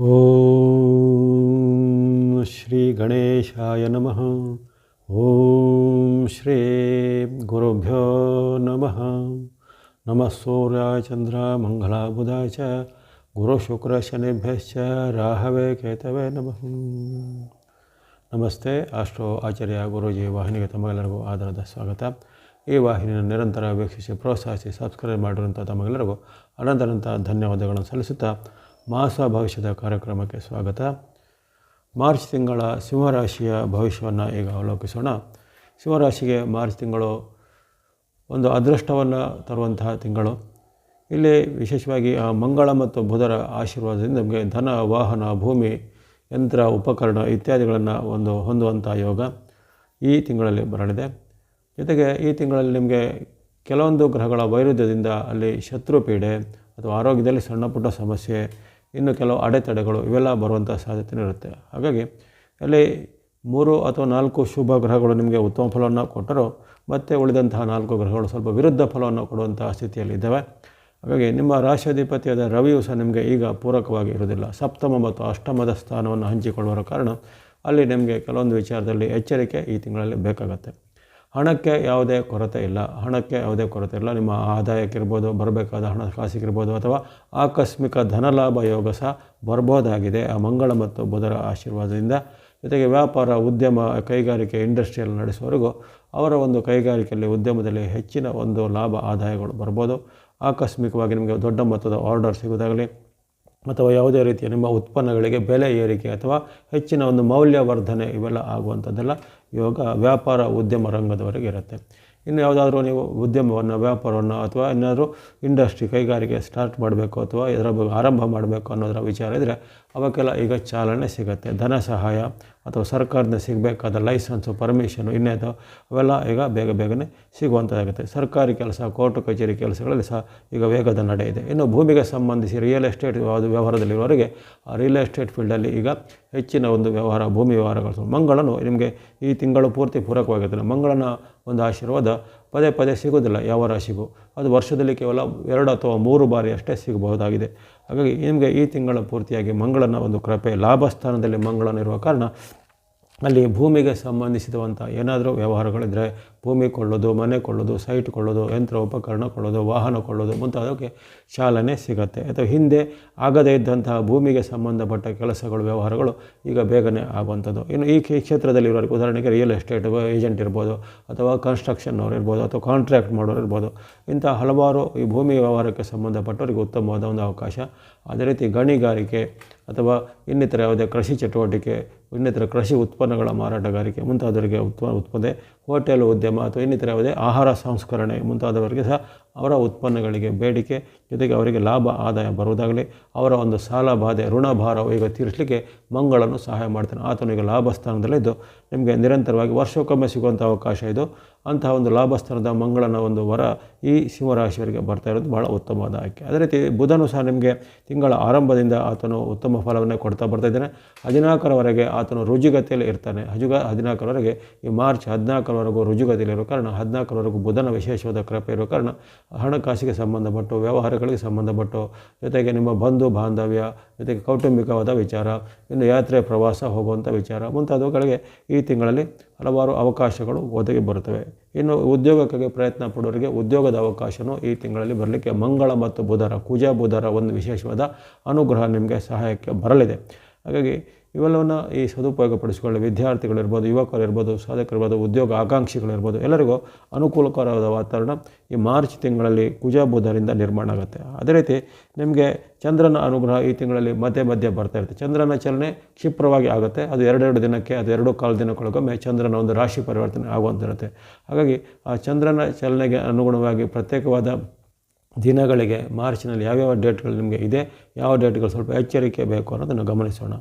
ಓಂ ಶ್ರೀ ಗಣೇಶಾಯ ನಮಃ ಓಂ ಶ್ರೀ ಗುರುಭ್ಯೋ ನಮಃ ನಮಃ ಸೂರ್ಯಾಯ ಚಂದ್ರ ಮಂಗಳ ಬುಧಾಯ ಚ ಗುರು ಶುಕ್ರ ಶನಿಭ್ಯಶ್ಚ ರಾಹವೇ ಕೇತವೇ ನಮಃ ನಮಸ್ತೆ ಅಷ್ಟೋ ಆಚಾರ್ಯ ಗುರೂಜಿ ವಾಹಿನಿಗೆ ತಮಗೆಲ್ಲರಿಗೂ ಆಧಾರದ ಸ್ವಾಗತ ಈ ವಾಹಿನಿಯನ್ನು ನಿರಂತರ ವೀಕ್ಷಿಸಿ ಪ್ರೋತ್ಸಾಹಿಸಿ ಸಬ್ಸ್ಕ್ರೈಬ್ ಮಾಡಿರುವಂಥ ತಮಗೆಲ್ಲರಿಗೂ ಅನಂತರಂಥ ಧನ್ಯವಾದಗಳನ್ನು ಸಲ್ಲಿಸುತ್ತಾ ಮಾಸ ಭವಿಷ್ಯದ ಕಾರ್ಯಕ್ರಮಕ್ಕೆ ಸ್ವಾಗತ. ಮಾರ್ಚ್ ತಿಂಗಳ ಸಿಂಹರಾಶಿಯ ಭವಿಷ್ಯವನ್ನು ಈಗ ಅವಲೋಕಿಸೋಣ. ಸಿಂಹರಾಶಿಗೆ ಮಾರ್ಚ್ ತಿಂಗಳು ಒಂದು ಅದೃಷ್ಟವನ್ನು ತರುವಂತಹ ತಿಂಗಳು. ಇಲ್ಲಿ ವಿಶೇಷವಾಗಿ ಮಂಗಳ ಮತ್ತು ಬುಧರ ಆಶೀರ್ವಾದದಿಂದ ನಮಗೆ ಧನ, ವಾಹನ, ಭೂಮಿ, ಯಂತ್ರ, ಉಪಕರಣ ಇತ್ಯಾದಿಗಳನ್ನು ಒಂದು ಹೊಂದುವಂಥ ಯೋಗ ಈ ತಿಂಗಳಲ್ಲಿ ಬರಲಿದೆ. ಜೊತೆಗೆ ಈ ತಿಂಗಳಲ್ಲಿ ನಿಮಗೆ ಕೆಲವೊಂದು ಗ್ರಹಗಳ ವೈರುಧ್ಯದಿಂದ ಅಲ್ಲಿ ಶತ್ರು ಪೀಡೆ ಅಥವಾ ಆರೋಗ್ಯದಲ್ಲಿ ಸಣ್ಣ ಪುಟ್ಟ ಸಮಸ್ಯೆ ಇನ್ನು ಕೆಲವು ಅಡೆತಡೆಗಳು ಇವೆಲ್ಲ ಬರುವಂಥ ಸಾಧ್ಯತೆ ಇರುತ್ತೆ. ಹಾಗಾಗಿ ಅಲ್ಲಿ ಮೂರು ಅಥವಾ ನಾಲ್ಕು ಶುಭ ಗ್ರಹಗಳು ನಿಮಗೆ ಉತ್ತಮ ಫಲವನ್ನು ಕೊಟ್ಟರೂ, ಮತ್ತೆ ಉಳಿದಂತಹ ನಾಲ್ಕು ಗ್ರಹಗಳು ಸ್ವಲ್ಪ ವಿರುದ್ಧ ಫಲವನ್ನು ಕೊಡುವಂತಹ ಸ್ಥಿತಿಯಲ್ಲಿ ಇದ್ದಾವೆ. ಹಾಗಾಗಿ ನಿಮ್ಮ ರಾಶಿಯಾಧಿಪತಿಯಾದ ರವಿಯು ಸಹ ನಿಮಗೆ ಈಗ ಪೂರಕವಾಗಿ ಇರುವುದಿಲ್ಲ. ಸಪ್ತಮ ಮತ್ತು ಅಷ್ಟಮದ ಸ್ಥಾನವನ್ನು ಹಂಚಿಕೊಳ್ಳುವ ಕಾರಣ ಅಲ್ಲಿ ನಿಮಗೆ ಕೆಲವೊಂದು ವಿಚಾರದಲ್ಲಿ ಎಚ್ಚರಿಕೆ ಈ ತಿಂಗಳಲ್ಲಿ ಬೇಕಾಗತ್ತೆ. ಹಣಕ್ಕೆ ಯಾವುದೇ ಕೊರತೆ ಇಲ್ಲ. ಹಣಕ್ಕೆ ಯಾವುದೇ ಕೊರತೆ ಇಲ್ಲ. ನಿಮ್ಮ ಆದಾಯಕ್ಕಿರ್ಬೋದು, ಬರಬೇಕಾದ ಹಣಕಾಸಿಗಿರ್ಬೋದು ಅಥವಾ ಆಕಸ್ಮಿಕ ಧನಲಾಭ ಯೋಗ ಸಹ ಬರ್ಬೋದಾಗಿದೆ. ಆ ಮಂಗಳ ಮತ್ತು ಬುಧರ ಆಶೀರ್ವಾದದಿಂದ ಜೊತೆಗೆ ವ್ಯಾಪಾರ, ಉದ್ಯಮ, ಕೈಗಾರಿಕೆ ಇಂಡಸ್ಟ್ರಿಯಲ್ಲಿ ನಡೆಸುವವರೆಗೂ ಅವರ ಒಂದು ಕೈಗಾರಿಕೆಯಲ್ಲಿ, ಉದ್ಯಮದಲ್ಲಿ ಹೆಚ್ಚಿನ ಒಂದು ಲಾಭ, ಆದಾಯಗಳು ಬರ್ಬೋದು. ಆಕಸ್ಮಿಕವಾಗಿ ನಿಮಗೆ ದೊಡ್ಡ ಮೊತ್ತದ ಆರ್ಡರ್ ಸಿಗೋದಾಗಲಿ ಅಥವಾ ಯಾವುದೇ ರೀತಿಯ ನಿಮ್ಮ ಉತ್ಪನ್ನಗಳಿಗೆ ಬೆಲೆ ಏರಿಕೆ ಅಥವಾ ಹೆಚ್ಚಿನ ಒಂದು ಮೌಲ್ಯವರ್ಧನೆ ಇವೆಲ್ಲ ಆಗುವಂಥದ್ದೆಲ್ಲ ಯೋಗ ವ್ಯಾಪಾರ ಉದ್ಯಮ ರಂಗದವರೆಗೆ ಇರುತ್ತೆ. ಇನ್ನು ಯಾವುದಾದ್ರೂ ನೀವು ಉದ್ಯಮವನ್ನು, ವ್ಯಾಪಾರವನ್ನು ಅಥವಾ ಏನಾದರೂ ಇಂಡಸ್ಟ್ರಿ ಕೈಗಾರಿಕೆ ಸ್ಟಾರ್ಟ್ ಮಾಡಬೇಕು ಅಥವಾ ಇದರ ಬಗ್ಗೆ ಆರಂಭ ಮಾಡಬೇಕು ಅನ್ನೋದರ ವಿಚಾರ ಇದ್ದರೆ ಅವಕ್ಕೆಲ್ಲ ಈಗ ಚಾಲನೆ ಸಿಗುತ್ತೆ. ಧನ ಸಹಾಯ ಅಥವಾ ಸರ್ಕಾರದಿಂದ ಸಿಗಬೇಕಾದ ಲೈಸೆನ್ಸು ಪರ್ಮಿಷನು ಇನ್ನೇದು ಅವೆಲ್ಲ ಈಗ ಬೇಗ ಬೇಗನೆ ಸಿಗುವಂಥದ್ದಾಗುತ್ತೆ ಸರ್ಕಾರಿ ಕೆಲಸ ಕೋರ್ಟು ಕಚೇರಿ ಕೆಲಸಗಳಲ್ಲಿ ಸಹ ಈಗ ವೇಗದ ನಡೆ ಇದೆ. ಇನ್ನು ಭೂಮಿಗೆ ಸಂಬಂಧಿಸಿ ರಿಯಲ್ ಎಸ್ಟೇಟ್ ವ್ಯವಹಾರದಲ್ಲಿರುವವರಿಗೆ ಆ ರಿಯಲ್ ಎಸ್ಟೇಟ್ ಫೀಲ್ಡಲ್ಲಿ ಈಗ ಹೆಚ್ಚಿನ ಒಂದು ವ್ಯವಹಾರ, ಭೂಮಿ ವ್ಯವಹಾರಗಳು. ಮಂಗಳನು ನಿಮಗೆ ಈ ತಿಂಗಳು ಪೂರ್ತಿ ಪೂರಕವಾಗಿರ್ತದೆ. ಮಂಗಳನ ಒಂದು ಆಶೀರ್ವಾದ ಪದೇ ಪದೇ ಸಿಗೋದಿಲ್ಲ ಯಾವ ರಾಶಿಗೂ ಅದು ವರ್ಷದಲ್ಲಿ ಕೇವಲ ಎರಡು ಅಥವಾ ಮೂರು ಬಾರಿ ಅಷ್ಟೇ ಸಿಗಬಹುದಾಗಿದೆ. ಹಾಗಾಗಿ ನಿಮಗೆ ಈ ತಿಂಗಳ ಪೂರ್ತಿಯಾಗಿ ಮಂಗಳನ ಒಂದು ಕೃಪೆ ಲಾಭ ಸ್ಥಾನದಲ್ಲಿ ಮಂಗಳನಿರುವ ಕಾರಣ ಅಲ್ಲಿ ಭೂಮಿಗೆ ಸಂಬಂಧಿಸಿದಂಥ ಏನಾದರೂ ವ್ಯವಹಾರಗಳಿದ್ದರೆ ಭೂಮಿ ಕೊಳ್ಳೋದು, ಮನೆ ಕೊಳ್ಳೋದು ಸೈಟ್ ಕೊಳ್ಳೋದು, ಯಂತ್ರ ಉಪಕರಣ ಕೊಳ್ಳೋದು, ವಾಹನ ಕೊಳ್ಳೋದು ಮುಂತಾದಕ್ಕೆ ಚಾಲನೆ ಸಿಗುತ್ತೆ. ಅಥವಾ ಹಿಂದೆ ಆಗದೇ ಇದ್ದಂತಹ ಭೂಮಿಗೆ ಸಂಬಂಧಪಟ್ಟ ಕೆಲಸಗಳು, ವ್ಯವಹಾರಗಳು ಈಗ ಬೇಗನೆ ಆಗುವಂಥದ್ದು. ಇನ್ನು ಈ ಕ್ಷೇತ್ರದಲ್ಲಿ ಇರೋರಿಗೆ ಉದಾಹರಣೆಗೆ ರಿಯಲ್ ಎಸ್ಟೇಟ್ ಏಜೆಂಟ್ ಇರ್ಬೋದು, ಅಥವಾ ಕನ್ಸ್ಟ್ರಕ್ಷನ್ ಅವ್ರು ಇರ್ಬೋದು, ಅಥವಾ ಕಾಂಟ್ರಾಕ್ಟ್ ಮಾಡೋರು ಇರ್ಬೋದು, ಇಂಥ ಹಲವಾರು ಈ ಭೂಮಿ ವ್ಯವಹಾರಕ್ಕೆ ಸಂಬಂಧಪಟ್ಟವರಿಗೆ ಉತ್ತಮವಾದ ಒಂದು ಅವಕಾಶ. ಅದೇ ರೀತಿ ಗಣಿಗಾರಿಕೆ ಅಥವಾ ಇನ್ನಿತರ ಯಾವುದೇ ಕೃಷಿ ಚಟುವಟಿಕೆ ಇನ್ನಿತರ ಕೃಷಿ ಉತ್ಪನ್ನಗಳ ಮಾರಾಟಗಾರಿಕೆ ಮುಂತಾದವರಿಗೆ ಉತ್ಪ ಉತ್ಪದೆ ಹೋಟೆಲ್ ಉದ್ಯಮ ಅಥವಾ ಇನ್ನಿತರ ಯಾವುದೇ ಆಹಾರ ಸಂಸ್ಕರಣೆ ಮುಂತಾದವರಿಗೆ ಸಹ ಅವರ ಉತ್ಪನ್ನಗಳಿಗೆ ಬೇಡಿಕೆ ಜೊತೆಗೆ ಅವರಿಗೆ ಲಾಭ ಆದಾಯ ಬರುವುದಾಗಲಿ, ಅವರ ಒಂದು ಸಾಲ ಬಾಧೆ ಋಣಭಾರವು ಈಗ ತೀರಿಸಲಿಕ್ಕೆ ಮಂಗಳನ್ನು ಸಹಾಯ ಮಾಡ್ತಾನೆ. ಆತನಿಗೆ ಲಾಭ ಸ್ಥಾನದಲ್ಲಿದ್ದು ನಿಮಗೆ ನಿರಂತರವಾಗಿ ವರ್ಷಕ್ಕೊಮ್ಮೆ ಸಿಗುವಂಥ ಅವಕಾಶ ಇದು. ಅಂತಹ ಒಂದು ಲಾಭ ಸ್ಥಾನದ ಮಂಗಳನ ಒಂದು ವರ ಈ ಸಿಂಹರಾಶಿಯವರಿಗೆ ಬರ್ತಾ ಇರೋದು ಬಹಳ ಉತ್ತಮವಾದ ಆಯ್ಕೆ. ಅದೇ ರೀತಿ ಬುಧನು ಸಹ ನಿಮಗೆ ತಿಂಗಳ ಆರಂಭದಿಂದ ಆತನು ಉತ್ತಮ ಫಲವನ್ನೇ ಕೊಡ್ತಾ ಬರ್ತಾ ಇದ್ದಾನೆ. ಹದಿನಾಲ್ಕರವರೆಗೆ ಆತನು ರುಜುಗತಿಯಲ್ಲಿ ಇರ್ತಾನೆ. ಹಜುಗ ಹದಿನಾಲ್ಕರವರೆಗೆ ಈ ಮಾರ್ಚ್ ಹದಿನಾಲ್ಕರವರೆಗೂ ರುಜುಗತಿಯಲ್ಲಿರೋ ಕಾರಣ, ಹದಿನಾಲ್ಕರವರೆಗೂ ಬುಧನ ವಿಶೇಷವಾದ ಕೃಪೆ ಇರೋ ಕಾರಣ, ಹಣಕಾಸಿಗೆ ಸಂಬಂಧಪಟ್ಟು, ವ್ಯವಹಾರಗಳಿಗೆ ಸಂಬಂಧಪಟ್ಟು, ಜೊತೆಗೆ ನಿಮ್ಮ ಬಂಧು ಬಾಂಧವ್ಯ, ಜೊತೆಗೆ ಕೌಟುಂಬಿಕವಾದ ವಿಚಾರ, ಇನ್ನು ಯಾತ್ರೆ, ಪ್ರವಾಸ ಹೋಗುವಂಥ ವಿಚಾರ, ಮುಂತಾದವುಗಳಿಗೆ ಈ ತಿಂಗಳಲ್ಲಿ ಹಲವಾರು ಅವಕಾಶಗಳು ಒದಗಿ ಬರುತ್ತವೆ. ಇನ್ನು ಉದ್ಯೋಗಕ್ಕಾಗಿ ಪ್ರಯತ್ನ ಪಡೋರಿಗೆ ಉದ್ಯೋಗದ ಅವಕಾಶವೂ ಈ ತಿಂಗಳಲ್ಲಿ ಬರಲಿಕ್ಕೆ ಮಂಗಳ ಮತ್ತು ಬುಧರ, ಕುಜ ಬುಧರ ಒಂದು ವಿಶೇಷವಾದ ಅನುಗ್ರಹ ನಿಮಗೆ ಸಹಾಯಕ್ಕೆ ಬರಲಿದೆ. ಹಾಗಾಗಿ ಇವೆಲ್ಲವನ್ನು ಈ ಸದುಪಯೋಗಪಡಿಸಿಕೊಳ್ಳಿ ವಿದ್ಯಾರ್ಥಿಗಳಿರ್ಬೋದು, ಯುವಕರಿರ್ಬೋದು, ಸಾಧಕರಿರ್ಬೋದು, ಉದ್ಯೋಗ ಆಕಾಂಕ್ಷಿಗಳಿರ್ಬೋದು, ಎಲ್ಲರಿಗೂ ಅನುಕೂಲಕರವಾದ ವಾತಾವರಣ ಈ ಮಾರ್ಚ್ ತಿಂಗಳಲ್ಲಿ ಕುಜ ಬುಧರಿಂದ ನಿರ್ಮಾಣ ಆಗುತ್ತೆ. ಅದೇ ರೀತಿ ನಿಮಗೆ ಚಂದ್ರನ ಅನುಗ್ರಹ ಈ ತಿಂಗಳಲ್ಲಿ ಮಧ್ಯೆ ಮಧ್ಯೆ ಬರ್ತಾ ಇರುತ್ತೆ. ಚಂದ್ರನ ಚಲನೆ ಕ್ಷಿಪ್ರವಾಗಿ ಆಗುತ್ತೆ. ಅದು ಎರಡೆರಡು ದಿನಕ್ಕೆ, ಅದು ಎರಡು ಕಾಲು ದಿನಕ್ಕೊಳಗೊಮ್ಮೆ ಚಂದ್ರನ ಒಂದು ರಾಶಿ ಪರಿವರ್ತನೆ ಆಗುವಂತಿರುತ್ತೆ. ಹಾಗಾಗಿ ಆ ಚಂದ್ರನ ಚಲನೆಗೆ ಅನುಗುಣವಾಗಿ ಪ್ರತ್ಯೇಕವಾದ ದಿನಗಳಿಗೆ, ಮಾರ್ಚ್ನಲ್ಲಿ ಯಾವ್ಯಾವ ಡೇಟ್ಗಳು ನಿಮಗೆ ಇದೆ, ಯಾವ ಡೇಟ್ಗಳು ಸ್ವಲ್ಪ ಎಚ್ಚರಿಕೆ ಬೇಕು ಅನ್ನೋದನ್ನು ಗಮನಿಸೋಣ.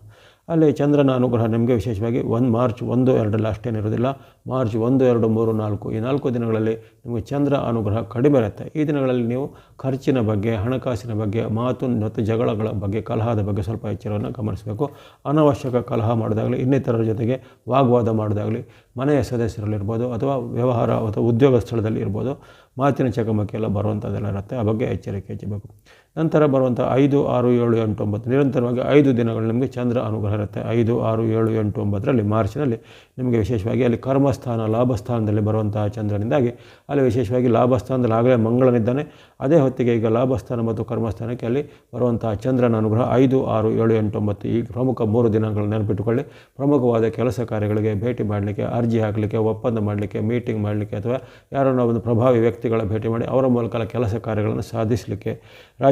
ಅಲ್ಲಿ ಚಂದ್ರನ ಅನುಗ್ರಹ ನಿಮಗೆ ವಿಶೇಷವಾಗಿ ಒಂದು ಮಾರ್ಚ್ ಒಂದು ಎರಡರಲ್ಲಿ ಅಷ್ಟೇನಿರೋದಿಲ್ಲ ಮಾರ್ಚ್ ಒಂದು ಎರಡು ಮೂರು ನಾಲ್ಕು ಈ ನಾಲ್ಕು ದಿನಗಳಲ್ಲಿ ನಿಮಗೆ ಚಂದ್ರ ಅನುಗ್ರಹ ಕಡಿಮೆ ಇರುತ್ತೆ. ಈ ದಿನಗಳಲ್ಲಿ ನೀವು ಖರ್ಚಿನ ಬಗ್ಗೆ, ಹಣಕಾಸಿನ ಬಗ್ಗೆ, ಮಾತು ಮತ್ತು ಜಗಳಗಳ ಬಗ್ಗೆ, ಕಲಹದ ಬಗ್ಗೆ ಸ್ವಲ್ಪ ಎಚ್ಚರವನ್ನು ಗಮನಿಸಬೇಕು. ಅನವಶ್ಯಕ ಕಲಹ ಮಾಡೋದಾಗಲಿ, ಇನ್ನಿತರರ ಜೊತೆಗೆ ವಾಗ್ವಾದ ಮಾಡೋದಾಗಲಿ, ಮನೆಯ ಸದಸ್ಯರಲ್ಲಿರ್ಬೋದು ಅಥವಾ ವ್ಯವಹಾರ ಅಥವಾ ಉದ್ಯೋಗ ಸ್ಥಳದಲ್ಲಿ ಇರ್ಬೋದು ಮಾತಿನ ಚಕಮಕಿ ಎಲ್ಲ ಬರುವಂಥದ್ದೆಲ್ಲ ಇರುತ್ತೆ. ಆ ಬಗ್ಗೆ ಎಚ್ಚರಿಕೆ ಹೆಚ್ಚಬೇಕು ನಂತರ ಬರುವಂಥ ಐದು, ಆರು, ಏಳು, ಎಂಟು, ಒಂಬತ್ತು. ನಿರಂತರವಾಗಿ ಐದು ದಿನಗಳು ನಿಮಗೆ ಚಂದ್ರ ಅನುಗ್ರಹ ಇರುತ್ತೆ. ಐದು, ಆರು, ಏಳು, ಎಂಟು, ಒಂಬತ್ತರಲ್ಲಿ ಮಾರ್ಚ್ನಲ್ಲಿ ನಿಮಗೆ ವಿಶೇಷವಾಗಿ ಅಲ್ಲಿ ಕರ್ಮಸ್ಥಾನ, ಲಾಭಸ್ಥಾನದಲ್ಲಿ ಬರುವಂತಹ ಚಂದ್ರನಿಂದಾಗಿ ಅಲ್ಲಿ ವಿಶೇಷವಾಗಿ ಲಾಭಸ್ಥಾನದಲ್ಲಿ ಆಗಲೇ ಮಂಗಳನಿದ್ದಾನೆ. ಅದೇ ಹೊತ್ತಿಗೆ ಈಗ ಲಾಭಸ್ಥಾನ ಮತ್ತು ಕರ್ಮಸ್ಥಾನಕ್ಕೆ ಅಲ್ಲಿ ಬರುವಂತಹ ಚಂದ್ರನ ಅನುಗ್ರಹ ಐದು, ಆರು, ಏಳು, ಎಂಟು, ಒಂಬತ್ತು ಈ ಪ್ರಮುಖ ಮೂರು ದಿನಗಳನ್ನು ನೆನಪಿಟ್ಟುಕೊಳ್ಳಿ. ಪ್ರಮುಖವಾದ ಕೆಲಸ ಕಾರ್ಯಗಳಿಗೆ ಭೇಟಿ ಮಾಡಲಿಕ್ಕೆ, ಅರ್ಜಿ ಹಾಕಲಿಕ್ಕೆ, ಒಪ್ಪಂದ ಮಾಡಲಿಕ್ಕೆ, ಮೀಟಿಂಗ್ ಮಾಡಲಿಕ್ಕೆ ಅಥವಾ ಯಾರನ್ನೋ ಒಂದು ಪ್ರಭಾವಿ ವ್ಯಕ್ತಿಗಳ ಭೇಟಿ ಮಾಡಿ ಅವರ ಮೂಲಕ ಕೆಲಸ ಕಾರ್ಯಗಳನ್ನು ಸಾಧಿಸಲಿಕ್ಕೆ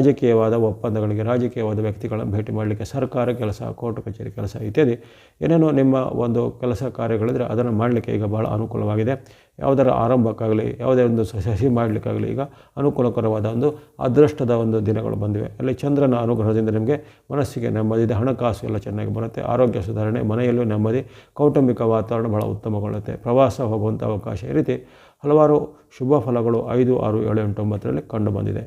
ರಾಜಕೀಯವಾದ ಒಪ್ಪಂದಗಳಿಗೆ ರಾಜಕೀಯವಾದ ವ್ಯಕ್ತಿಗಳನ್ನು ಭೇಟಿ ಮಾಡಲಿಕ್ಕೆ ಸರ್ಕಾರ ಕೆಲಸ, ಕೋರ್ಟ್ ಕಚೇರಿ ಕೆಲಸ ಇತ್ಯಾದಿ ಏನೇನೋ ನಿಮ್ಮ ಒಂದು ಕೆಲಸ ಕಾರ್ಯಗಳಿದ್ರೆ ಅದನ್ನು ಮಾಡಲಿಕ್ಕೆ ಈಗ ಭಾಳ ಅನುಕೂಲವಾಗಿದೆ. ಯಾವುದರ ಆರಂಭಕ್ಕಾಗಲಿ, ಯಾವುದೇ ಒಂದು ಸಸಿ ಮಾಡಲಿಕ್ಕಾಗಲಿ ಈಗ ಅನುಕೂಲಕರವಾದ ಒಂದು ಅದೃಷ್ಟದ ಒಂದು ದಿನಗಳು ಬಂದಿವೆ. ಅಲ್ಲಿ ಚಂದ್ರನ ಅನುಗ್ರಹದಿಂದ ನಿಮಗೆ ಮನಸ್ಸಿಗೆ ನೆಮ್ಮದಿ ಹಣಕಾಸು ಎಲ್ಲ ಚೆನ್ನಾಗಿ ಬರುತ್ತೆ. ಆರೋಗ್ಯ ಸುಧಾರಣೆ, ಮನೆಯಲ್ಲೂ ನೆಮ್ಮದಿ, ಕೌಟುಂಬಿಕ ವಾತಾವರಣ ಭಾಳ ಉತ್ತಮಗೊಳ್ಳುತ್ತೆ. ಪ್ರವಾಸ ಹೋಗುವಂಥ ಅವಕಾಶ ಈ ರೀತಿ ಹಲವಾರು ಶುಭ ಫಲಗಳು ಐದು, ಆರು, ಏಳು, ಎಂಟು, ಒಂಬತ್ತರಲ್ಲಿ ಕಂಡು ಬಂದಿದೆ.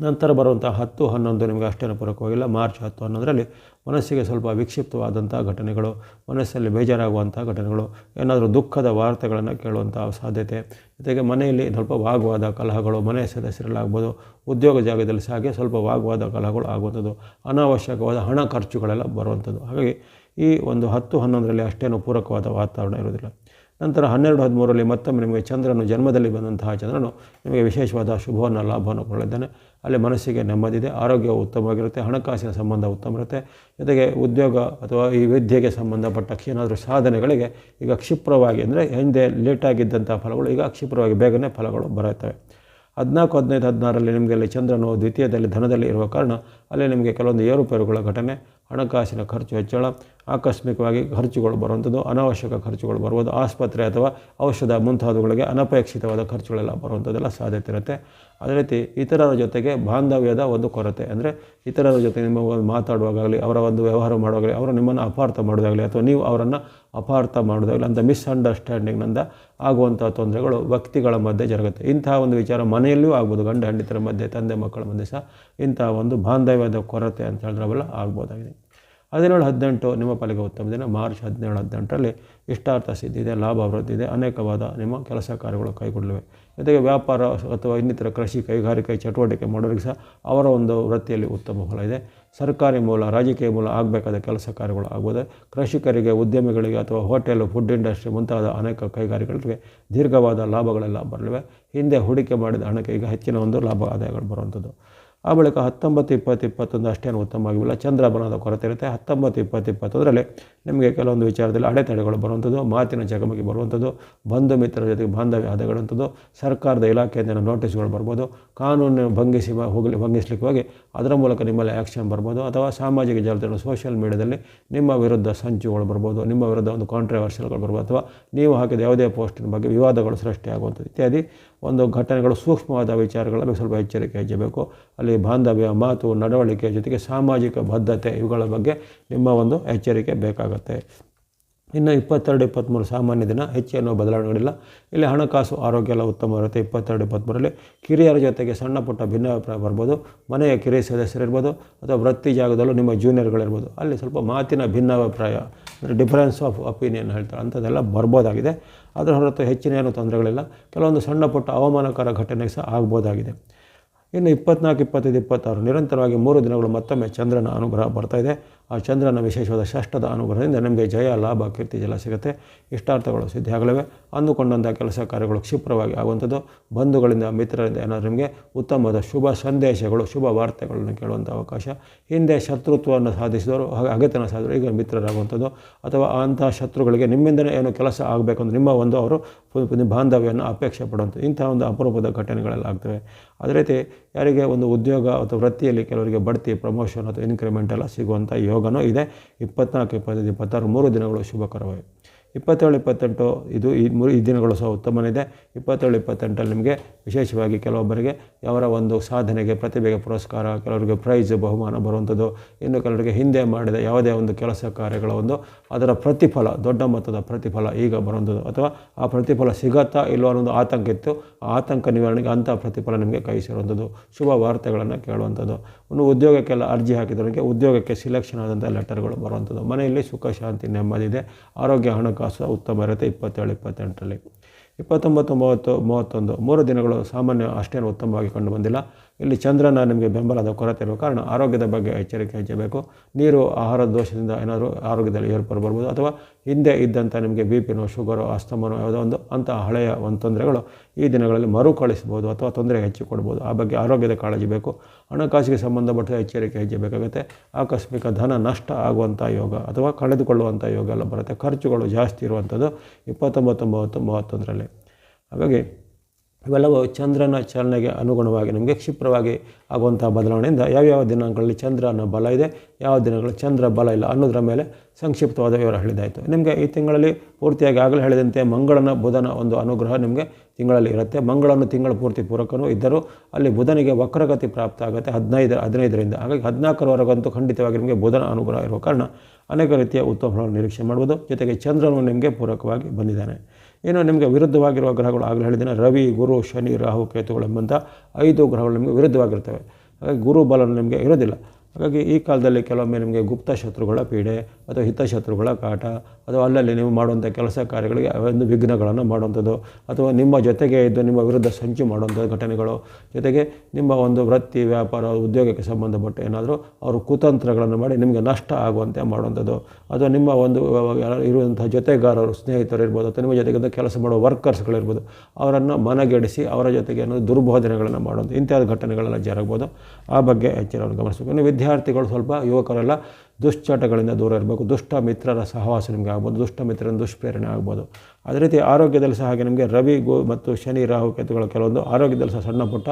ನಂತರ ಬರುವಂಥ ಹತ್ತು ಹನ್ನೊಂದು ನಿಮಗೆ ಅಷ್ಟೇನು ಪೂರಕವಾಗಿಲ್ಲ ಮಾರ್ಚ್ ಹತ್ತು ಹನ್ನೊಂದರಲ್ಲಿ ಮನಸ್ಸಿಗೆ ಸ್ವಲ್ಪ ವಿಕ್ಷಿಪ್ತವಾದಂಥ ಘಟನೆಗಳು, ಮನಸ್ಸಲ್ಲಿ ಬೇಜಾರಾಗುವಂಥ ಘಟನೆಗಳು, ಏನಾದರೂ ದುಃಖದ ವಾರ್ತೆಗಳನ್ನು ಕೇಳುವಂಥ ಸಾಧ್ಯತೆ, ಜೊತೆಗೆ ಮನೆಯಲ್ಲಿ ಸ್ವಲ್ಪ ವಾಗ್ವಾದ ಕಲಹಗಳು, ಮನೆಯ ಸದಸ್ಯರಲ್ಲಾಗ್ಬೋದು, ಉದ್ಯೋಗ ಜಾಗದಲ್ಲಿ ಸಹ ಸ್ವಲ್ಪ ವಾಗ್ವಾದ ಕಲಹಗಳು ಆಗುವಂಥದ್ದು, ಅನಾವಶ್ಯಕವಾದ ಹಣ ಖರ್ಚುಗಳೆಲ್ಲ ಬರುವಂಥದ್ದು. ಹಾಗಾಗಿ ಈ ಒಂದು ಹತ್ತು ಹನ್ನೊಂದರಲ್ಲಿ ಅಷ್ಟೇನು ಪೂರಕವಾದ ವಾತಾವರಣ ಇರೋದಿಲ್ಲ ನಂತರ ಹನ್ನೆರಡು ಹದಿಮೂರರಲ್ಲಿ ಮತ್ತೊಮ್ಮೆ ನಿಮಗೆ ಚಂದ್ರನು ಜನ್ಮದಲ್ಲಿ ಬಂದಂತಹ ಚಂದ್ರನು ನಿಮಗೆ ವಿಶೇಷವಾದ ಶುಭವನ್ನು ಲಾಭವನ್ನು ಕೊಡಲಿದ್ದಾನೆ. ಅಲ್ಲಿ ಮನಸ್ಸಿಗೆ ನೆಮ್ಮದಿದೆ, ಆರೋಗ್ಯವು ಉತ್ತಮವಾಗಿರುತ್ತೆ, ಹಣಕಾಸಿನ ಸಂಬಂಧ ಉತ್ತಮ ಇರುತ್ತೆ. ಜೊತೆಗೆ ಉದ್ಯೋಗ ಅಥವಾ ಈ ವಿದ್ಯೆಗೆ ಸಂಬಂಧಪಟ್ಟ ಏನಾದರೂ ಸಾಧನೆಗಳಿಗೆ ಈಗ ಕ್ಷಿಪ್ರವಾಗಿ ಅಂದರೆ ಹಿಂದೆ ಲೇಟಾಗಿದ್ದಂಥ ಫಲಗಳು ಈಗ ಕ್ಷಿಪ್ರವಾಗಿ ಬೇಗನೆ ಫಲಗಳು ಬರುತ್ತವೆ. ಹದಿನಾಲ್ಕು, ಹದಿನೈದು, ಹದಿನಾರರಲ್ಲಿ ನಿಮಗೆ ಅಲ್ಲಿ ಚಂದ್ರನು ದ್ವಿತೀಯದಲ್ಲಿ ಧನದಲ್ಲಿ ಇರುವ ಕಾರಣ ಅಲ್ಲಿ ನಿಮಗೆ ಕೆಲವೊಂದು ಏರುಪೇರುಗಳ ಘಟನೆ ಹಣಕಾಸಿನ ಖರ್ಚು ಹೆಚ್ಚಳ, ಆಕಸ್ಮಿಕವಾಗಿ ಖರ್ಚುಗಳು ಬರುವಂಥದ್ದು, ಅನಾವಶ್ಯಕ ಖರ್ಚುಗಳು ಬರುವುದು, ಆಸ್ಪತ್ರೆ ಅಥವಾ ಔಷಧ ಮುಂತಾದವುಗಳಿಗೆ ಅನಪೇಕ್ಷಿತವಾದ ಖರ್ಚುಗಳೆಲ್ಲ ಬರುವಂಥದ್ದೆಲ್ಲ ಸಾಧ್ಯತೆ ಇರುತ್ತೆ. ಅದೇ ರೀತಿ ಇತರರ ಜೊತೆಗೆ ಬಾಂಧವ್ಯದ ಒಂದು ಕೊರತೆ. ಅಂದರೆ ಇತರರ ಜೊತೆ ನಿಮ್ಮ ಒಂದು ಮಾತಾಡುವಾಗಲಿ ಅವರ ಒಂದು ವ್ಯವಹಾರ ಮಾಡುವಾಗಲಿ, ಅವರು ನಿಮ್ಮನ್ನು ಅಪಾರ್ಥ ಮಾಡೋದಾಗಲಿ, ಅಥವಾ ನೀವು ಅವರನ್ನು ಅಪಾರ್ಥ ಮಾಡೋದಾಗಲಿ, ಅಂತ ಮಿಸ್ಅಂಡರ್ಸ್ಟ್ಯಾಂಡಿಂಗ್ನಿಂದ ಆಗುವಂಥ ತೊಂದರೆಗಳು ವ್ಯಕ್ತಿಗಳ ಮಧ್ಯೆ ಜರುಗುತ್ತೆ. ಇಂತಹ ಒಂದು ವಿಚಾರ ಮನೆಯಲ್ಲಿಯೂ ಆಗ್ಬೋದು, ಗಂಡ ಹೆಂಡತಿರ ಮಧ್ಯೆ, ತಂದೆ ಮಕ್ಕಳ ಮಧ್ಯೆ ಸಹ ಇಂತಹ ಒಂದು ಬಾಂಧವ್ಯದ ಕೊರತೆ ಅಂತ ಹೇಳಿದ್ರವೆಲ್ಲ ಆಗ್ಬೋದಾಗಿದೆ. ಹದಿನೇಳು, ಹದಿನೆಂಟು ನಿಮ್ಮ ಪಾಲಿಗೆ ಉತ್ತಮ ದಿನ. ಮಾರ್ಚ್ ಹದಿನೇಳು, ಹದಿನೆಂಟರಲ್ಲಿ ಇಷ್ಟಾರ್ಥ ಸಿದ್ಧಿದೆ ಲಾಭ ಇದೆ, ಅನೇಕವಾದ ನಿಮ್ಮ ಕೆಲಸ ಕಾರ್ಯಗಳು ಕೈಗೊಳ್ಳಲಿವೆ ಜೊತೆಗೆ ವ್ಯಾಪಾರ ಅಥವಾ ಇನ್ನಿತರ ಕೃಷಿ ಕೈಗಾರಿಕೆ ಚಟುವಟಿಕೆ ಮಾಡೋರಿಗೆ ಸಹ ಅವರ ಒಂದು ವೃತ್ತಿಯಲ್ಲಿ ಉತ್ತಮ ಫಲ ಇದೆ. ಸರ್ಕಾರಿ ಮೂಲ, ರಾಜಕೀಯ ಮೂಲ ಆಗಬೇಕಾದ ಕೆಲಸ ಕಾರ್ಯಗಳು ಆಗ್ಬೋದು ಕೃಷಿಕರಿಗೆ, ಉದ್ಯಮಿಗಳಿಗೆ ಅಥವಾ ಹೋಟೆಲು ಫುಡ್ ಇಂಡಸ್ಟ್ರಿ ಮುಂತಾದ ಅನೇಕ ಕೈಗಾರಿಕೆಗಳಿಗೆ ದೀರ್ಘವಾದ ಲಾಭಗಳೆಲ್ಲ ಬರಲಿವೆ. ಹಿಂದೆ ಹೂಡಿಕೆ ಮಾಡಿದ ಹಣಕ್ಕೆ ಈಗ ಹೆಚ್ಚಿನ ಒಂದು ಲಾಭ ಆದಾಯಗಳು ಬರುವಂಥದ್ದು. ಆ ಬಳಿಕ ಹತ್ತೊಂಬತ್ತು ಇಪ್ಪತ್ತು ಇಪ್ಪತ್ತೊಂದು ಅಷ್ಟೇನು ಉತ್ತಮವಾಗಿಲ್ಲ ಚಂದ್ರಬಲದ ಕೊರತೆ ಇರುತ್ತೆ. ಹತ್ತೊಂಬತ್ತು ಇಪ್ಪತ್ತು ಇಪ್ಪತ್ತೊಂದರಲ್ಲಿ ನಿಮಗೆ ಕೆಲವೊಂದು ವಿಚಾರದಲ್ಲಿ ಅಡೆತಡೆಗಳು ಬರುವಂಥದ್ದು, ಮಾತಿನ ಚಕಮಕಿ ಬರುವಂಥದ್ದು, ಬಂಧು ಮಿತ್ರರ ಜೊತೆಗೆ ಬಾಂಧವ್ಯ ಆದಗಳಂಥದ್ದು ಸರ್ಕಾರದ ಇಲಾಖೆಯಿಂದ ನೋಟಿಸ್ಗಳು ಬರ್ಬೋದು, ಕಾನೂನು ಭಂಗಿಸಿ ಹೋಗಲಿ, ಭಂಗಿಸ್ಲಿಕ್ಕೆ ಹೋಗಿ ಅದರ ಮೂಲಕ ನಿಮ್ಮಲ್ಲಿ ಆ್ಯಕ್ಷನ್ ಬರ್ಬೋದು, ಅಥವಾ ಸಾಮಾಜಿಕ ಜಾಲತಾಣ ಸೋಷಿಯಲ್ ಮೀಡಿಯಾದಲ್ಲಿ ನಿಮ್ಮ ವಿರುದ್ಧ ಸಂಚುಗಳು ಬರ್ಬೋದು, ನಿಮ್ಮ ವಿರುದ್ಧ ಒಂದು ಕಾಂಟ್ರವರ್ಷಿಯಲ್ಗಳು ಬರ್ಬೋದು, ಅಥವಾ ನೀವು ಹಾಕಿದ ಯಾವುದೇ ಪೋಸ್ಟಿನ ಬಗ್ಗೆ ವಿವಾದಗಳು ಸೃಷ್ಟಿಯಾಗುವಂಥದ್ದು ಇತ್ಯಾದಿ. ಒಂದು ಘಟನೆಗಳು ಸೂಕ್ಷ್ಮವಾದ ವಿಚಾರಗಳಲ್ಲಿ ಸ್ವಲ್ಪ ಎಚ್ಚರಿಕೆ ಹೆಚ್ಚಬೇಕು ಅಲ್ಲಿ ಬಾಂಧವ್ಯ, ಮಾತು, ನಡವಳಿಕೆ ಜೊತೆಗೆ ಸಾಮಾಜಿಕ ಬದ್ಧತೆ ಇವುಗಳ ಬಗ್ಗೆ ನಿಮ್ಮ ಒಂದು ಎಚ್ಚರಿಕೆ ಬೇಕಾಗುತ್ತೆ. ಇನ್ನು ಇಪ್ಪತ್ತೆರಡು, ಇಪ್ಪತ್ತ್ಮೂರು ಸಾಮಾನ್ಯ ದಿನ, ಹೆಚ್ಚೇನೋ ಬದಲಾವಣೆಗಳಿಲ್ಲ. ಇಲ್ಲಿ ಹಣಕಾಸು, ಆರೋಗ್ಯ ಎಲ್ಲ ಉತ್ತಮ ಇರುತ್ತೆ. ಇಪ್ಪತ್ತೆರಡು ಇಪ್ಪತ್ತ್ಮೂರರಲ್ಲಿ ಕಿರಿಯರ ಜೊತೆಗೆ ಸಣ್ಣ ಪುಟ್ಟ ಭಿನ್ನಾಭಿಪ್ರಾಯ ಬರ್ಬೋದು. ಮನೆಯ ಕಿರಿಯ ಸದಸ್ಯರಿರ್ಬೋದು ಅಥವಾ ವೃತ್ತಿ ಜಾಗದಲ್ಲೂ ನಿಮ್ಮ ಜೂನಿಯರ್ಗಳಿರ್ಬೋದು ಅಲ್ಲಿ ಸ್ವಲ್ಪ ಮಾತಿನ ಭಿನ್ನಾಭಿಪ್ರಾಯ ಡಿಫರೆನ್ಸ್ ಆಫ್ ಒಪಿನಿಯನ್ ಹೇಳ್ತಾರೆ. ಅಂಥದ್ದೆಲ್ಲ ಬರ್ಬೋದಾಗಿದೆ. ಅದರ ಹೊರತು ಹೆಚ್ಚಿನ ಏನು ತೊಂದರೆಗಳಿಲ್ಲ. ಕೆಲವೊಂದು ಸಣ್ಣ ಪುಟ್ಟ ಅವಮಾನಕರ ಘಟನೆ ಸಹ ಆಗ್ಬೋದಾಗಿದೆ. ಇನ್ನು ಇಪ್ಪತ್ನಾಲ್ಕು, ಇಪ್ಪತ್ತೈದು, ಇಪ್ಪತ್ತಾರು ನಿರಂತರವಾಗಿ ಮೂರು ದಿನಗಳು ಮತ್ತೊಮ್ಮೆ ಚಂದ್ರನ ಅನುಗ್ರಹ ಬರ್ತಾಯಿದೆ ಆ ಚಂದ್ರನ ವಿಶೇಷವಾದ ಷಷ್ಠದ ಅನುಗ್ರಹದಿಂದ ನಿಮಗೆ ಜಯ, ಲಾಭ, ಕೀರ್ತಿ ಜಲ ಸಿಗುತ್ತೆ. ಇಷ್ಟಾರ್ಥಗಳು ಸಿದ್ಧಿಯಾಗಲಿವೆ ಅಂದುಕೊಂಡಂಥ ಕೆಲಸ ಕಾರ್ಯಗಳು ಕ್ಷಿಪ್ರವಾಗಿ ಆಗುವಂಥದ್ದು. ಬಂಧುಗಳಿಂದ, ಮಿತ್ರರಿಂದ ಏನಾದರೂ ನಿಮಗೆ ಉತ್ತಮವಾದ ಶುಭ ಸಂದೇಶಗಳು, ಶುಭ ವಾರ್ತೆಗಳನ್ನು ಕೇಳುವಂಥ ಅವಕಾಶ. ಹಿಂದೆ ಶತ್ರುತ್ವವನ್ನು ಸಾಧಿಸಿದವರು, ಹಾಗೆ ಅಗತ್ಯನ ಸಾಧಿಸಿದ್ರು ಈಗ ಮಿತ್ರರಾಗುವಂಥದ್ದು. ಅಥವಾ ಅಂತಹ ಶತ್ರುಗಳಿಗೆ ನಿಮ್ಮಿಂದಲೇ ಏನು ಕೆಲಸ ಆಗಬೇಕು ಅಂತ ನಿಮ್ಮ ಒಂದು ಅವರು ಬಾಂಧವ್ಯವನ್ನು ಅಪೇಕ್ಷೆ ಪಡುವಂಥ ಇಂಥ ಒಂದು ಅಪರೂಪದ ಘಟನೆಗಳೆಲ್ಲ ಆಗ್ತವೆ. ಅದೇ ರೀತಿ ಯಾರಿಗೆ ಒಂದು ಉದ್ಯೋಗ ಅಥವಾ ವೃತ್ತಿಯಲ್ಲಿ ಕೆಲವರಿಗೆ ಬಡ್ತಿ ಪ್ರಮೋಷನ್ ಅಥವಾ ಇನ್ಕ್ರಿಮೆಂಟ್ ಎಲ್ಲ ಸಿಗುವಂಥ ಯೋಗನೂ ಇದೆ. ಇಪ್ಪತ್ನಾಲ್ಕು, ಇಪ್ಪತ್ತೈದು, ಇಪ್ಪತ್ತಾರು, ಮೂರು ದಿನಗಳು ಶುಭಕರವಾಗಿವೆ ಇಪ್ಪತ್ತೇಳು, ಇಪ್ಪತ್ತೆಂಟು, ಇದು ಈ ಮೂರು ಈ ದಿನಗಳು ಸಹ ಉತ್ತಮನಿದೆ ಇಪ್ಪತ್ತೇಳು, ಇಪ್ಪತ್ತೆಂಟಲ್ಲಿ ನಿಮಗೆ ವಿಶೇಷವಾಗಿ ಕೆಲವೊಬ್ಬರಿಗೆ ಅವರ ಒಂದು ಸಾಧನೆಗೆ ಪ್ರತಿಭೆಗೆ ಪುರಸ್ಕಾರ, ಕೆಲವರಿಗೆ ಪ್ರೈಜ್, ಬಹುಮಾನ ಬರುವಂಥದ್ದು. ಇನ್ನು ಕೆಲವರಿಗೆ ಹಿಂದೆ ಮಾಡಿದ ಯಾವುದೇ ಒಂದು ಕೆಲಸ ಕಾರ್ಯಗಳ ಒಂದು ಅದರ ಪ್ರತಿಫಲ, ದೊಡ್ಡ ಮೊತ್ತದ ಪ್ರತಿಫಲ ಈಗ ಬರುವಂಥದ್ದು. ಅಥವಾ ಆ ಪ್ರತಿಫಲ ಸಿಗತ್ತಾ ಇಲ್ಲೋ ಅನ್ನೋದು ಆತಂಕ ಇತ್ತು. ಆ ಆತಂಕ ನಿವಾರಣೆಗೆ ಅಂಥ ಪ್ರತಿಫಲ ನಿಮಗೆ ಕೈ ಸೇರುವಂಥದ್ದು ಶುಭ ವಾರ್ತೆಗಳನ್ನು ಕೇಳುವಂಥದ್ದು. ಇನ್ನು ಉದ್ಯೋಗಕ್ಕೆಲ್ಲ ಅರ್ಜಿ ಹಾಕಿದವರಿಗೆ ಉದ್ಯೋಗಕ್ಕೆ ಸಿಲೆಕ್ಷನ್ ಆದಂಥ ಲೆಟರ್ಗಳು ಬರುವಂಥದ್ದು. ಮನೆಯಲ್ಲಿ ಸುಖ, ಶಾಂತಿ ನೆಮ್ಮದಿ ಇದೆ. ಆರೋಗ್ಯ ಹಣಕಾಸು ಉತ್ತಮ ಇರುತ್ತೆ ಇಪ್ಪತ್ತೇಳು, ಇಪ್ಪತ್ತೆಂಟರಲ್ಲಿ. ಇಪ್ಪತ್ತೊಂಬತ್ತು, ಮೂವತ್ತು, ಮೂವತ್ತೊಂದು, ಮೂರು ದಿನಗಳು ಸಾಮಾನ್ಯ ಅಷ್ಟೇನು ಉತ್ತಮವಾಗಿ ಕಂಡು ಬಂದಿಲ್ಲ. ಇಲ್ಲಿ ಚಂದ್ರನ ನಿಮಗೆ ಬೆಂಬಲದ ಕೊರತೆ ಇರುವ ಕಾರಣ ಆರೋಗ್ಯದ ಬಗ್ಗೆ ಎಚ್ಚರಿಕೆ ಹೆಚ್ಚಬೇಕು ನೀರು, ಆಹಾರ, ದೋಷದಿಂದ ಏನಾದರೂ ಆರೋಗ್ಯದಲ್ಲಿ ಏರ್ಪಡು ಬರ್ಬೋದು. ಅಥವಾ ಹಿಂದೆ ಇದ್ದಂಥ ನಿಮಗೆ ಬಿ ಪಿನೋ ಶುಗರು, ಅಸ್ತಮನೋ ಯಾವುದೋ ಒಂದು ಅಂತಹ ಹಳೆಯ ಒಂದು ತೊಂದರೆಗಳು ಈ ದಿನಗಳಲ್ಲಿ ಮರುಕಳಿಸ್ಬೋದು ಅಥವಾ ತೊಂದರೆ ಹೆಚ್ಚು ಕೊಡ್ಬೋದು. ಆ ಬಗ್ಗೆ ಆರೋಗ್ಯದ ಕಾಳಜಿ ಬೇಕು. ಹಣಕಾಸಿಗೆ ಸಂಬಂಧಪಟ್ಟ ಎಚ್ಚರಿಕೆ ಹೆಚ್ಚಬೇಕಾಗುತ್ತೆ ಆಕಸ್ಮಿಕ ಧನ ನಷ್ಟ ಆಗುವಂಥ ಯೋಗ ಅಥವಾ ಕಳೆದುಕೊಳ್ಳುವಂಥ ಯೋಗ ಎಲ್ಲ ಬರುತ್ತೆ. ಖರ್ಚುಗಳು ಜಾಸ್ತಿ ಇರುವಂಥದ್ದು ಇಪ್ಪತ್ತೊಂಬತ್ತು, ಮೂವತ್ತು, ಮೂವತ್ತೊಂದರಲ್ಲಿ. ಹಾಗಾಗಿ ಇವೆಲ್ಲವೂ ಚಂದ್ರನ ಚಲನೆಗೆ ಅನುಗುಣವಾಗಿ ನಮಗೆ ಕ್ಷಿಪ್ರವಾಗಿ ಆಗುವಂಥ ಬದಲಾವಣೆಯಿಂದ ಯಾವ್ಯಾವ ದಿನಾಂಕಗಳಲ್ಲಿ ಚಂದ್ರನ ಬಲ ಇದೆ, ಯಾವ ದಿನಗಳಲ್ಲಿ ಚಂದ್ರ ಬಲ ಇಲ್ಲ ಅನ್ನೋದರ ಮೇಲೆ ಸಂಕ್ಷಿಪ್ತವಾದ ವಿವರ ಹೇಳಿದಾಯಿತು. ನಿಮಗೆ ಈ ತಿಂಗಳಲ್ಲಿ ಪೂರ್ತಿಯಾಗಿ ಆಗಲೇ ಹೇಳಿದಂತೆ ಮಂಗಳನ ಬುಧನ ಒಂದು ಅನುಗ್ರಹ ನಿಮಗೆ ತಿಂಗಳಲ್ಲಿ ಇರುತ್ತೆ. ಮಂಗಳನು ತಿಂಗಳ ಪೂರ್ತಿ ಪೂರಕನೂ ಇದ್ದರೂ ಅಲ್ಲಿ ಬುಧನಿಗೆ ವಕ್ರಗತಿ ಪ್ರಾಪ್ತ ಆಗುತ್ತೆ ಹದಿನೈದು, ಹದಿನೈದರಿಂದ. ಹಾಗಾಗಿ ಹದಿನಾಲ್ಕರವರೆಗಂತೂ ಖಂಡಿತವಾಗಿ ನಿಮಗೆ ಬುಧನ ಅನುಗ್ರಹ ಇರುವ ಕಾರಣ ಅನೇಕ ರೀತಿಯ ಉತ್ತಮ ನಿರೀಕ್ಷೆ ಮಾಡ್ಬೋದು. ಜೊತೆಗೆ ಚಂದ್ರನು ನಿಮಗೆ ಪೂರಕವಾಗಿ ಬಂದಿದ್ದಾನೆ. ಇನ್ನು ನಿಮಗೆ ವಿರುದ್ಧವಾಗಿರುವ ಗ್ರಹಗಳು ಆಗಲೇ ಹೇಳಿದ್ದೀನಿ ರವಿ, ಗುರು, ಶನಿ, ರಾಹು, ಕೇತುಗಳು ಎಂಬಂಥ ಐದು ಗ್ರಹಗಳು ನಿಮಗೆ ವಿರುದ್ಧವಾಗಿರ್ತವೆ. ಹಾಗಾಗಿ ಗುರು ಬಲ ನಿಮಗೆ ಇರೋದಿಲ್ಲ. ಹಾಗಾಗಿ ಈ ಕಾಲದಲ್ಲಿ ಕೆಲವೊಮ್ಮೆ ನಿಮಗೆ ಗುಪ್ತ ಶತ್ರುಗಳ ಪೀಡೆ ಅಥವಾ ಹಿತಶತ್ರುಗಳ ಕಾಟ ಅಥವಾ ಅಲ್ಲಲ್ಲಿ ನೀವು ಮಾಡುವಂಥ ಕೆಲಸ ಕಾರ್ಯಗಳಿಗೆ ಒಂದು ವಿಘ್ನಗಳನ್ನು ಮಾಡುವಂಥದ್ದು ಅಥವಾ ನಿಮ್ಮ ಜೊತೆಗೆ ಇದ್ದು ನಿಮ್ಮ ವಿರುದ್ಧ ಸಂಚು ಮಾಡುವಂಥ ಘಟನೆಗಳು, ಜೊತೆಗೆ ನಿಮ್ಮ ಒಂದು ವೃತ್ತಿ, ವ್ಯಾಪಾರ, ಉದ್ಯೋಗಕ್ಕೆ ಸಂಬಂಧಪಟ್ಟ ಏನಾದರೂ ಅವರು ಕುತಂತ್ರಗಳನ್ನು ಮಾಡಿ ನಿಮಗೆ ನಷ್ಟ ಆಗುವಂತೆ ಮಾಡುವಂಥದ್ದು. ಅಥವಾ ನಿಮ್ಮ ಒಂದು ಇರುವಂಥ ಜೊತೆಗಾರರು, ಸ್ನೇಹಿತರು ಇರ್ಬೋದು ಅಥವಾ ನಿಮ್ಮ ಜೊತೆಗೆ ಕೆಲಸ ಮಾಡುವ ವರ್ಕರ್ಸ್ಗಳಿರ್ಬೋದು ಅವರನ್ನು ಮನಗೆಡಿಸಿ ಅವರ ಜೊತೆಗೆ ಏನೋ ದುರ್ಬೋಧನೆಗಳನ್ನು ಮಾಡುವಂಥ ಇಂಥ ಘಟನೆಗಳೆಲ್ಲ ಜರಗ್ಬೋದು. ಆ ಬಗ್ಗೆ ಎಚ್ಚರವನ್ನು ಗಮನಿಸಬೇಕು. ಇನ್ನು ವಿದ್ಯಾರ್ಥಿಗಳು ಸ್ವಲ್ಪ ಯುವಕರೆಲ್ಲ ದುಶ್ಚಟಗಳಿಂದ ದೂರ ಇರಬೇಕು. ದುಷ್ಟ ಮಿತ್ರರ ಸಹವಾಸ ನಿಮಗೆ ಆಗ್ಬೋದು. ದುಷ್ಟ ಮಿತ್ರನ ದುಷ್ಪ್ರೇರಣೆ ಆಗ್ಬೋದು. ಅದೇ ರೀತಿ ಆರೋಗ್ಯದಲ್ಲಿ ಸಹ ಹಾಗೆ ನಿಮಗೆ ರವಿ, ಗೋ ಮತ್ತು ಶನಿ, ರಾಹು, ಕೇತುಗಳು ಕೆಲವೊಂದು ಆರೋಗ್ಯದಲ್ಲಿ ಸಹ ಸಣ್ಣ ಪುಟ್ಟ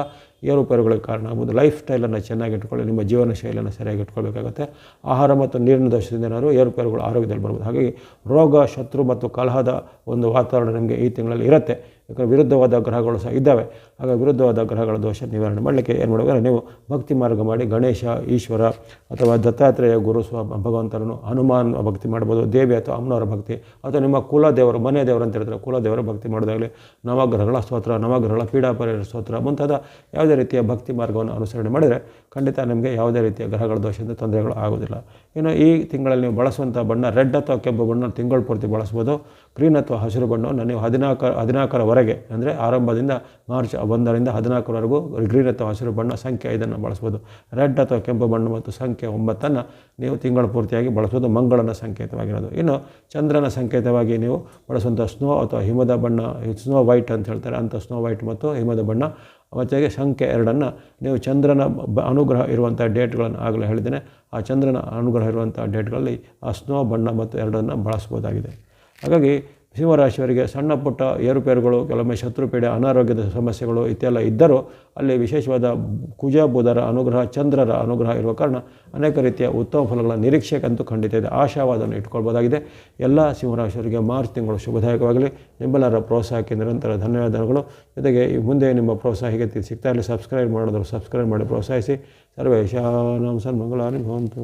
ಏರುಪೇರುಗಳಿಗೆ ಕಾರಣ ಆಗ್ಬೋದು. ಲೈಫ್ ಸ್ಟೈಲನ್ನು ಚೆನ್ನಾಗಿ ಇಟ್ಕೊಳ್ಳಿ. ನಿಮ್ಮ ಜೀವನ ಶೈಲಿಯನ್ನು ಸರಿಯಾಗಿ ಇಟ್ಕೊಳ್ಬೇಕಾಗುತ್ತೆ. ಆಹಾರ ಮತ್ತು ನೀರಿನ ದೋಷದಿಂದ ಏನಾದರೂ ಏರುಪೇರುಗಳು ಆರೋಗ್ಯದಲ್ಲಿ ಬರ್ಬೋದು. ಹಾಗಾಗಿ ರೋಗ, ಶತ್ರು ಮತ್ತು ಕಲಹದ ಒಂದು ವಾತಾವರಣ ನಿಮಗೆ ಈ ತಿಂಗಳಲ್ಲಿ ಇರುತ್ತೆ. ಯಾಕಂದರೆ ವಿರುದ್ಧವಾದ ಗ್ರಹಗಳು ಸಹ ಇದ್ದಾವೆ. ಆಗ ವಿರುದ್ಧವಾದ ಗ್ರಹಗಳ ದೋಷ ನಿವಾರಣೆ ಮಾಡಲಿಕ್ಕೆ ಏನು ಮಾಡಬೇಕು ನೀವು ಭಕ್ತಿ ಮಾರ್ಗ ಮಾಡಿ ಗಣೇಶ, ಈಶ್ವರ ಅಥವಾ ದತ್ತಾತ್ರೇಯ ಗುರು ಸ್ವ ಭಗವಂತರನ್ನು ಹನುಮಾನ್ ಭಕ್ತಿ ಮಾಡ್ಬೋದು, ದೇವಿ ಅಥವಾ ಅಮ್ಮನವರ ಭಕ್ತಿ ಅಥವಾ ನಿಮ್ಮ ಕುಲದೇವರು, ಮನೆ ದೇವರು ಅಂತ ಹೇಳ್ತಾರೆ ಕುಲದೇವರ ಭಕ್ತಿ ಮಾಡೋದಾಗಲಿ, ನವಗ್ರಹಗಳ ಸ್ತೋತ್ರ, ನವಗ್ರಹಗಳ ಪೀಡಾಪರಿಹಾರ ಸ್ತೋತ್ರ ಮುಂತಾದ ಯಾವುದೇ ರೀತಿಯ ಭಕ್ತಿ ಮಾರ್ಗವನ್ನು ಅನುಸರಣೆ ಮಾಡಿದರೆ ಖಂಡಿತ ನಿಮಗೆ ಯಾವುದೇ ರೀತಿಯ ಗ್ರಹಗಳ ದೋಷದಿಂದ ತೊಂದರೆಗಳು ಆಗೋದಿಲ್ಲ ಇನ್ನು ಈ ತಿಂಗಳಲ್ಲಿ ನೀವು ಬಳಸುವಂಥ ಬಣ್ಣ ರೆಡ್ ಅಥವಾ ಕೆಂಪು ಬಣ್ಣ ತಿಂಗಳು ಪೂರ್ತಿ ಬಳಸ್ಬೋದು. ಗ್ರೀನ್ ಅಥವಾ ಹಸಿರು ಬಣ್ಣವನ್ನು ನೀವು ಹದಿನಾಲ್ಕು, ಹದಿನಾಲ್ಕರವರೆಗೆ ಅಂದರೆ ಆರಂಭದಿಂದ ಮಾರ್ಚ್ ಒಂದರಿಂದ ಹದಿನಾಲ್ಕರವರೆಗೂ ಗ್ರೀನ್ ಅಥವಾ ಹಸಿರು ಬಣ್ಣ ಸಂಖ್ಯೆ ಐದನ್ನು ಬಳಸ್ಬೋದು. ರೆಡ್ ಅಥವಾ ಕೆಂಪು ಬಣ್ಣ ಮತ್ತು ಸಂಖ್ಯೆ ಒಂಬತ್ತನ್ನು ನೀವು ತಿಂಗಳ ಪೂರ್ತಿಯಾಗಿ ಬಳಸೋದು ಮಂಗಳನ ಸಂಕೇತವಾಗಿರೋದು. ಇನ್ನು ಚಂದ್ರನ ಸಂಕೇತವಾಗಿ ನೀವು ಬಳಸುವಂಥ ಸ್ನೋ ಅಥವಾ ಹಿಮದ ಬಣ್ಣ ಸ್ನೋ ವೈಟ್ ಅಂತ ಹೇಳ್ತಾರೆ, ಅಂಥ ಸ್ನೋ ವೈಟ್ ಮತ್ತು ಹಿಮದ ಬಣ್ಣ. ಜೊತೆಗೆ ಸಂಖ್ಯೆ ಎರಡನ್ನು ನೀವು ಚಂದ್ರನ ಅನುಗ್ರಹ ಇರುವಂಥ ಡೇಟ್ಗಳನ್ನು ಆಗಲೇ ಹೇಳಿದ್ದೇನೆ. ಆ ಚಂದ್ರನ ಅನುಗ್ರಹ ಇರುವಂಥ ಡೇಟ್ಗಳಲ್ಲಿ ಆ ಸ್ನೋ ಬಣ್ಣ ಮತ್ತು ಎರಡನ್ನು ಬಳಸ್ಬೋದಾಗಿದೆ. ಹಾಗಾಗಿ ಸಿಂಹರಾಶಿಯವರಿಗೆ ಸಣ್ಣ ಪುಟ್ಟ ಏರುಪೇರುಗಳು, ಕೆಲವೊಮ್ಮೆ ಶತ್ರುಪೀಡೆ, ಅನಾರೋಗ್ಯದ ಸಮಸ್ಯೆಗಳು ಇತ್ತೆಲ್ಲ ಇದ್ದರೂ ಅಲ್ಲಿ ವಿಶೇಷವಾದ ಕುಜ, ಬುಧರ ಅನುಗ್ರಹ, ಚಂದ್ರರ ಅನುಗ್ರಹ ಇರುವ ಕಾರಣ ಅನೇಕ ರೀತಿಯ ಉತ್ತಮ ಫಲಗಳ ನಿರೀಕ್ಷೆಗಂತೂ ಖಂಡಿತ ಇದೆ ಆಶಾವಾದವನ್ನು ಇಟ್ಕೊಳ್ಬೋದಾಗಿದೆ. ಎಲ್ಲ ಸಿಂಹರಾಶಿಯವರಿಗೆ ಮಾರ್ಚ್ ತಿಂಗಳು ಶುಭದಾಯಕವಾಗಲಿ. ನಿಮ್ಮೆಲ್ಲರ ಪ್ರೋತ್ಸಾಹಕ್ಕೆ ನಿರಂತರ ಧನ್ಯವಾದಗಳು. ಜೊತೆಗೆ ಈ ಮುಂದೆ ನಿಮ್ಮ ಪ್ರೋತ್ಸಾಹ ಹೀಗೆ ಸಿಗ್ತಾ ಇರಲಿ, ಸಬ್ಸ್ಕ್ರೈಬ್ ಮಾಡೋದ್ರು ಸಬ್ಸ್ಕ್ರೈಬ್ ಮಾಡಿ ಪ್ರೋತ್ಸಾಹಿಸಿ. ಸರ್ವೇಶಾನಾಂ ನಿಮ್ಮ ಭವಂತು.